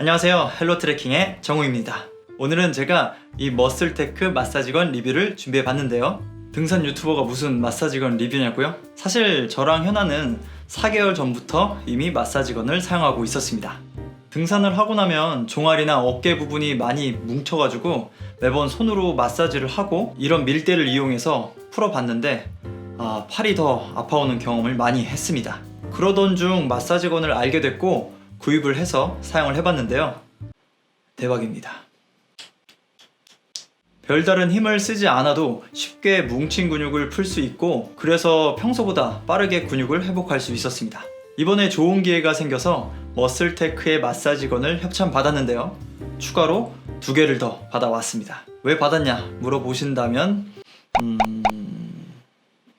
안녕하세요. 헬로 트래킹의 정우입니다. 오늘은 제가 이 머슬테크 마사지건 리뷰를 준비해 봤는데요. 등산 유튜버가 무슨 마사지건 리뷰냐고요? 사실 저랑 현아는 4개월 전부터 이미 마사지건을 사용하고 있었습니다. 등산을 하고 나면 종아리나 어깨 부분이 많이 뭉쳐가지고 매번 손으로 마사지를 하고 이런 밀대를 이용해서 풀어봤는데 아, 팔이 더 아파오는 경험을 많이 했습니다. 그러던 중 마사지건을 알게 됐고 구입을 해서 사용을 해봤는데요. 대박입니다. 별다른 힘을 쓰지 않아도 쉽게 뭉친 근육을 풀 수 있고 그래서 평소보다 빠르게 근육을 회복할 수 있었습니다. 이번에 좋은 기회가 생겨서 머슬테크의 마사지건을 협찬 받았는데요. 추가로 두 개를 더 받아왔습니다. 왜 받았냐 물어보신다면 음...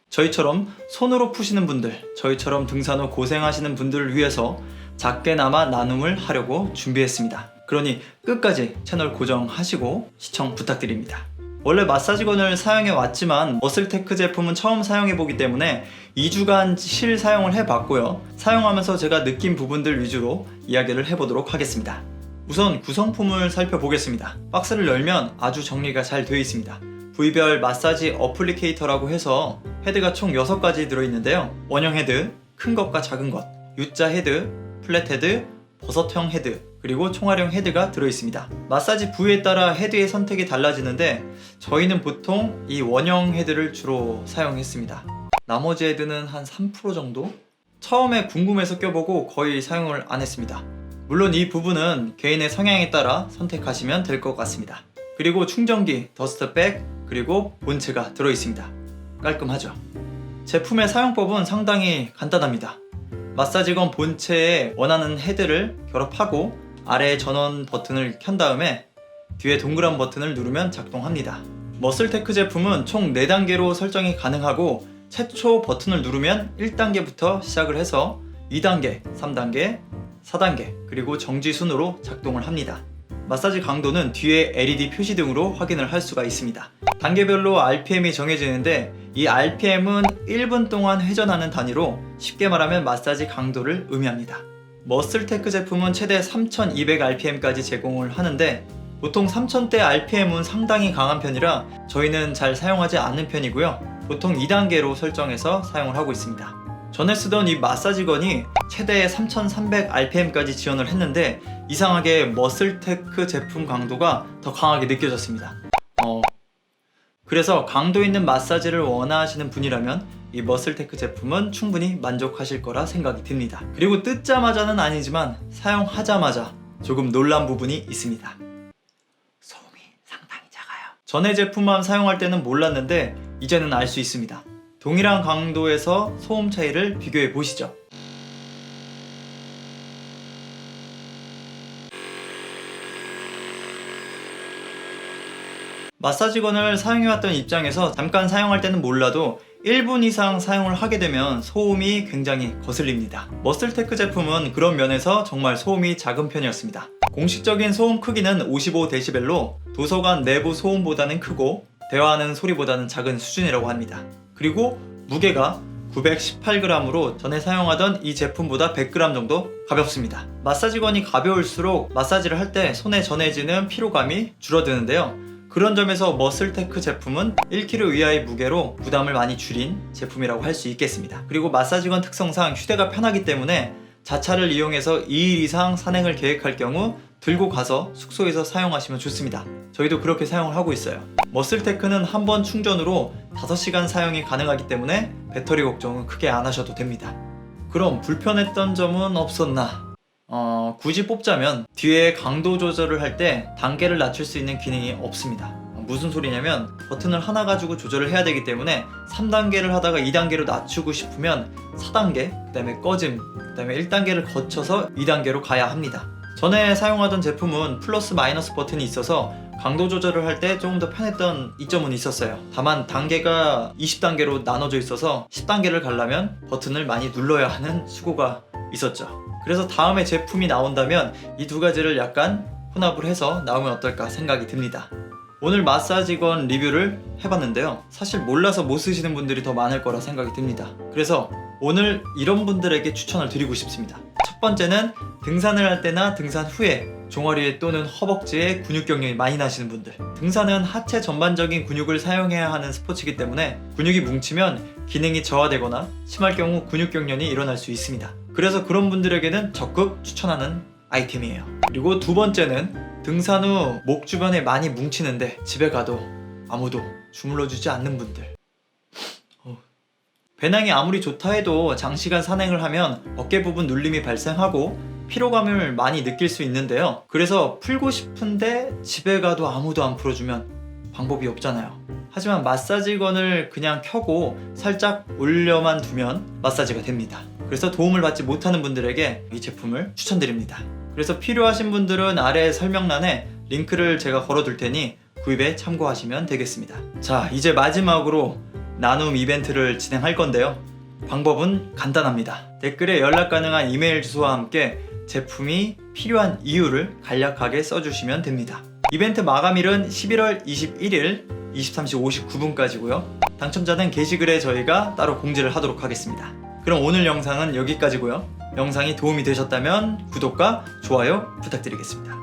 저희처럼 손으로 푸시는 분들, 저희처럼 등산 후 고생하시는 분들을 위해서 작게나마 나눔을 하려고 준비했습니다. 그러니 끝까지 채널 고정하시고 시청 부탁드립니다. 원래 마사지건을 사용해 왔지만 머슬테크 제품은 처음 사용해 보기 때문에 2주간 실 사용을 해 봤고요. 사용하면서 제가 느낀 부분들 위주로 이야기를 해보도록 하겠습니다. 우선 구성품을 살펴보겠습니다. 박스를 열면 아주 정리가 잘 되어 있습니다. 부위별 마사지 어플리케이터라고 해서 헤드가 총 6가지 들어있는데요. 원형 헤드, 큰 것과 작은 것, U자 헤드, 플랫 헤드, 버섯형 헤드, 그리고 총알형 헤드가 들어있습니다. 마사지 부위에 따라 헤드의 선택이 달라지는데 저희는 보통 이 원형 헤드를 주로 사용했습니다. 나머지 헤드는 한 3% 정도? 처음에 궁금해서 껴보고 거의 사용을 안 했습니다. 물론 이 부분은 개인의 성향에 따라 선택하시면 될 것 같습니다. 그리고 충전기, 더스트백, 그리고 본체가 들어있습니다. 깔끔하죠? 제품의 사용법은 상당히 간단합니다. 마사지건 본체에 원하는 헤드를 결합하고 아래 전원 버튼을 켠 다음에 뒤에 동그란 버튼을 누르면 작동합니다. 머슬테크 제품은 총 4단계로 설정이 가능하고 최초 버튼을 누르면 1단계부터 시작을 해서 2단계, 3단계, 4단계, 그리고 정지 순으로 작동을 합니다. 마사지 강도는 뒤에 LED 표시 등으로 확인을 할 수가 있습니다. 단계별로 RPM이 정해지는데 이 RPM은 1분 동안 회전하는 단위로 쉽게 말하면 마사지 강도를 의미합니다. 머슬테크 제품은 최대 3200rpm까지 제공을 하는데 보통 3000대 RPM은 상당히 강한 편이라 저희는 잘 사용하지 않는 편이고요. 보통 2단계로 설정해서 사용을 하고 있습니다. 전에 쓰던 이 마사지건이 최대 3300rpm까지 지원을 했는데 이상하게 머슬테크 제품 강도가 더 강하게 느껴졌습니다. 어, 그래서 강도 있는 마사지를 원하시는 분이라면 이 머슬테크 제품은 충분히 만족하실 거라 생각이 듭니다. 그리고 뜯자마자는 아니지만 사용하자마자 조금 놀란 부분이 있습니다. 소음이 상당히 작아요. 전에 제품만 사용할 때는 몰랐는데 이제는 알 수 있습니다. 동일한 강도에서 소음 차이를 비교해 보시죠. 마사지건을 사용해왔던 입장에서 잠깐 사용할 때는 몰라도 1분 이상 사용을 하게 되면 소음이 굉장히 거슬립니다. 머슬테크 제품은 그런 면에서 정말 소음이 작은 편이었습니다. 공식적인 소음 크기는 55dB로 도서관 내부 소음보다는 크고 대화하는 소리보다는 작은 수준이라고 합니다. 그리고 무게가 918g으로 전에 사용하던 이 제품보다 100g 정도 가볍습니다. 마사지건이 가벼울수록 마사지를 할 때 손에 전해지는 피로감이 줄어드는데요. 그런 점에서 머슬테크 제품은 1kg 이하의 무게로 부담을 많이 줄인 제품이라고 할 수 있겠습니다. 그리고 마사지건 특성상 휴대가 편하기 때문에 자차를 이용해서 2일 이상 산행을 계획할 경우 들고 가서 숙소에서 사용하시면 좋습니다. 저희도 그렇게 사용을 하고 있어요. 머슬테크는 한 번 충전으로 5시간 사용이 가능하기 때문에 배터리 걱정은 크게 안 하셔도 됩니다. 그럼 불편했던 점은 없었나? 어, 굳이 뽑자면 뒤에 강도 조절을 할 때 단계를 낮출 수 있는 기능이 없습니다. 무슨 소리냐면 버튼을 하나 가지고 조절을 해야 되기 때문에 3단계를 하다가 2단계로 낮추고 싶으면 4단계, 그 다음에 꺼짐, 그 다음에 1단계를 거쳐서 2단계로 가야 합니다. 전에 사용하던 제품은 플러스 마이너스 버튼이 있어서 강도 조절을 할 때 조금 더 편했던 이점은 있었어요. 다만 단계가 20단계로 나눠져 있어서 10단계를 가려면 버튼을 많이 눌러야 하는 수고가 있었죠. 그래서 다음에 제품이 나온다면 이 두 가지를 약간 혼합을 해서 나오면 어떨까 생각이 듭니다. 오늘 마사지건 리뷰를 해봤는데요. 사실 몰라서 못 쓰시는 분들이 더 많을 거라 생각이 듭니다. 그래서 오늘 이런 분들에게 추천을 드리고 싶습니다. 첫 번째는 등산을 할 때나 등산 후에 종아리에 또는 허벅지에 근육 경련이 많이 나시는 분들. 등산은 하체 전반적인 근육을 사용해야 하는 스포츠이기 때문에 근육이 뭉치면 기능이 저하되거나 심할 경우 근육 경련이 일어날 수 있습니다. 그래서 그런 분들에게는 적극 추천하는 아이템이에요. 그리고 두 번째는 등산 후 목 주변에 많이 뭉치는데 집에 가도 아무도 주물러 주지 않는 분들. 어. 배낭이 아무리 좋다 해도 장시간 산행을 하면 어깨 부분 눌림이 발생하고 피로감을 많이 느낄 수 있는데요. 그래서 풀고 싶은데 집에 가도 아무도 안 풀어주면 방법이 없잖아요. 하지만 마사지건을 그냥 켜고 살짝 올려만 두면 마사지가 됩니다. 그래서 도움을 받지 못하는 분들에게 이 제품을 추천드립니다. 그래서 필요하신 분들은 아래 설명란에 링크를 제가 걸어둘 테니 구입에 참고하시면 되겠습니다. 자, 이제 마지막으로 나눔 이벤트를 진행할 건데요. 방법은 간단합니다. 댓글에 연락 가능한 이메일 주소와 함께 제품이 필요한 이유를 간략하게 써주시면 됩니다. 이벤트 마감일은 11월 21일 23시 59분까지고요. 당첨자는 게시글에 저희가 따로 공지를 하도록 하겠습니다. 그럼 오늘 영상은 여기까지고요. 영상이 도움이 되셨다면 구독과 좋아요 부탁드리겠습니다.